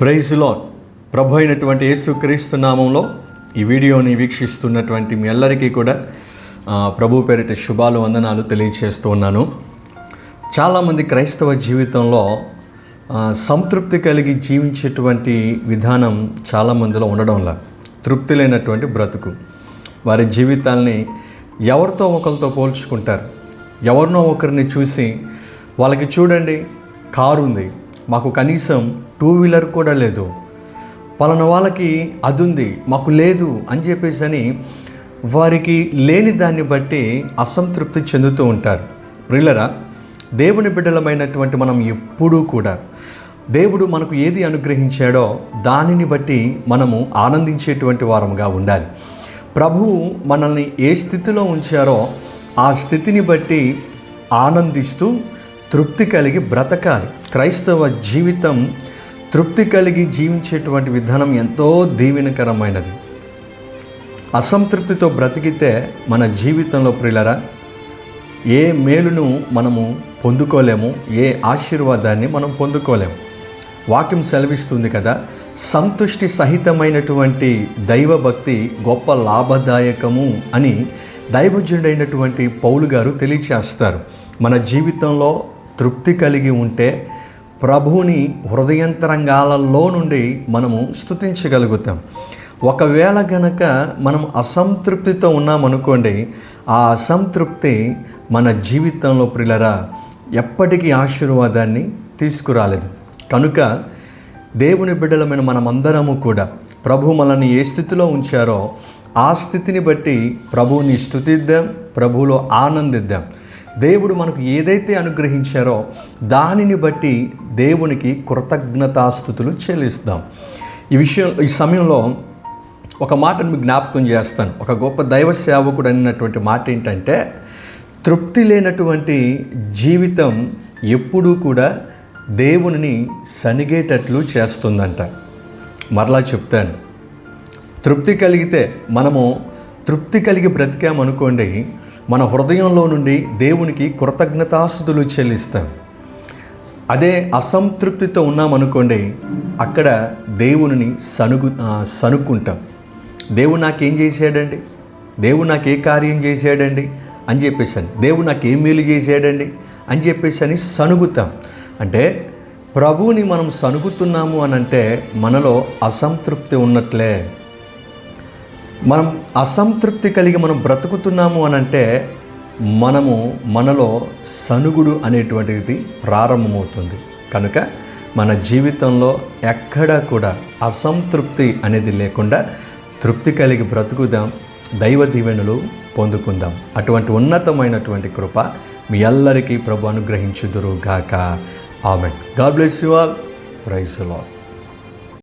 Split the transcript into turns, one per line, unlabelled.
Praise lord ప్రభు అయినటువంటి యేసుక్రీస్తు నామంలో ఈ వీడియోని వీక్షిస్తున్నటువంటి మీ అందరికీ కూడా ప్రభు పేరిట శుభాలు వందనాలు తెలియచేస్తూ ఉన్నాను. చాలామంది క్రైస్తవ జీవితంలో సంతృప్తి కలిగి జీవించేటువంటి విధానం చాలామందిలో ఉండడంలా తృప్తి లేనటువంటి బ్రతుకు. వారి జీవితాల్ని ఎవరితో ఒకరితో పోల్చుకుంటారు? ఎవరినో ఒకరిని చూసి వాళ్ళకి చూడండి కారు ఉంది మాకు కనీసం టూ వీలర్ కూడా లేదు. పలానా వాళ్ళకి అది ఉంది మాకు లేదు అని చెప్పేసి అని వారికి లేని దాన్ని బట్టి అసంతృప్తి చెందుతూ ఉంటారు. ప్రిల్లరా దేవుని బిడ్డలమైనటువంటి మనం ఎప్పుడూ కూడా దేవుడు మనకు ఏది అనుగ్రహించాడో దానిని బట్టి మనము ఆనందించేటువంటి వారముగా ఉండాలి. ప్రభువు మనల్ని ఏ స్థితిలో ఉంచారో ఆ స్థితిని బట్టి ఆనందిస్తూ తృప్తి కలిగి బ్రతకాలి. క్రైస్తవ జీవితం తృప్తి కలిగి జీవించేటువంటి విధానం ఎంతో దీవెనకరమైనది. అసంతృప్తితో బ్రతికితే మన జీవితంలో ప్రిలరా ఏ మేలును మనము పొందుకోలేము ఏ ఆశీర్వాదాన్ని మనం పొందుకోలేము. వాక్యం సెలవిస్తుంది కదా సంతుష్టి సహితమైనటువంటి దైవభక్తి గొప్ప లాభదాయకము అని దైవజుడైనటువంటి పౌలు గారు తెలియచేస్తారు. మన జీవితంలో తృప్తి కలిగి ఉంటే ప్రభువుని హృదయంతరంగాలలో నుండి మనము స్తుతించగలుగుతాం. ఒకవేళ గనక మనం అసంతృప్తితో ఉన్నామనుకోండి ఆ అసంతృప్తి మన జీవితంలో ప్రిలరా ఎప్పటికీ ఆశీర్వాదాన్ని తీసుకురాలేదు. కనుక దేవుని బిడ్డలమైన మనమందరము కూడా ప్రభు మనల్ని ఏ స్థితిలో ఉంచారో ఆ స్థితిని బట్టి ప్రభువుని స్థుతిద్దాం ప్రభువులో ఆనందిద్దాం. దేవుడు మనకు ఏదైతే అనుగ్రహించారో దానిని బట్టి దేవునికి కృతజ్ఞతాస్థుతులు చెల్లిస్తాం. ఈ విషయం ఈ సమయంలో ఒక మాటను మీకు జ్ఞాపకం చేస్తాను. ఒక గొప్ప దైవ సేవకుడు అన్నటువంటి మాట ఏంటంటే తృప్తి లేనటువంటి జీవితం ఎప్పుడూ కూడా దేవునిని సనిగేటట్లు చేస్తుందంట. మరలా చెప్తాను. తృప్తి కలిగితే మనము తృప్తి కలిగి బ్రతికామనుకోండి మన హృదయంలో నుండి దేవునికి కృతజ్ఞతాస్థుతులు చెల్లిస్తాం. అదే అసంతృప్తితో ఉన్నామనుకోండి అక్కడ దేవునిని సనుగు సనుక్కుంటాం. దేవుడు నాకేం చేశాడండి? దేవుడు నాకు ఏ కార్యం చేశాడండి అని చెప్పేసాను దేవుడు నాకు ఏం మేలు చేశాడండి అని చెప్పేసి అని సనుగుతాం. అంటే ప్రభువుని మనం సనుగుతున్నాము అని అంటే మనలో అసంతృప్తి ఉన్నట్లే. మనం అసంతృప్తి కలిగి మనం బ్రతుకుతున్నాము అని అంటే మనము మనలో సనుగుడు అనేటువంటిది ప్రారంభమవుతుంది. కనుక మన జీవితంలో ఎక్కడా కూడా అసంతృప్తి అనేది లేకుండా తృప్తి కలిగి బ్రతుకుదాం దైవ దీవెనలు పొందుకుందాం. అటువంటి ఉన్నతమైనటువంటి కృప మీ అందరికీ ప్రభు అనుగ్రహించుదురు గాక amen. God bless you all. Praise lord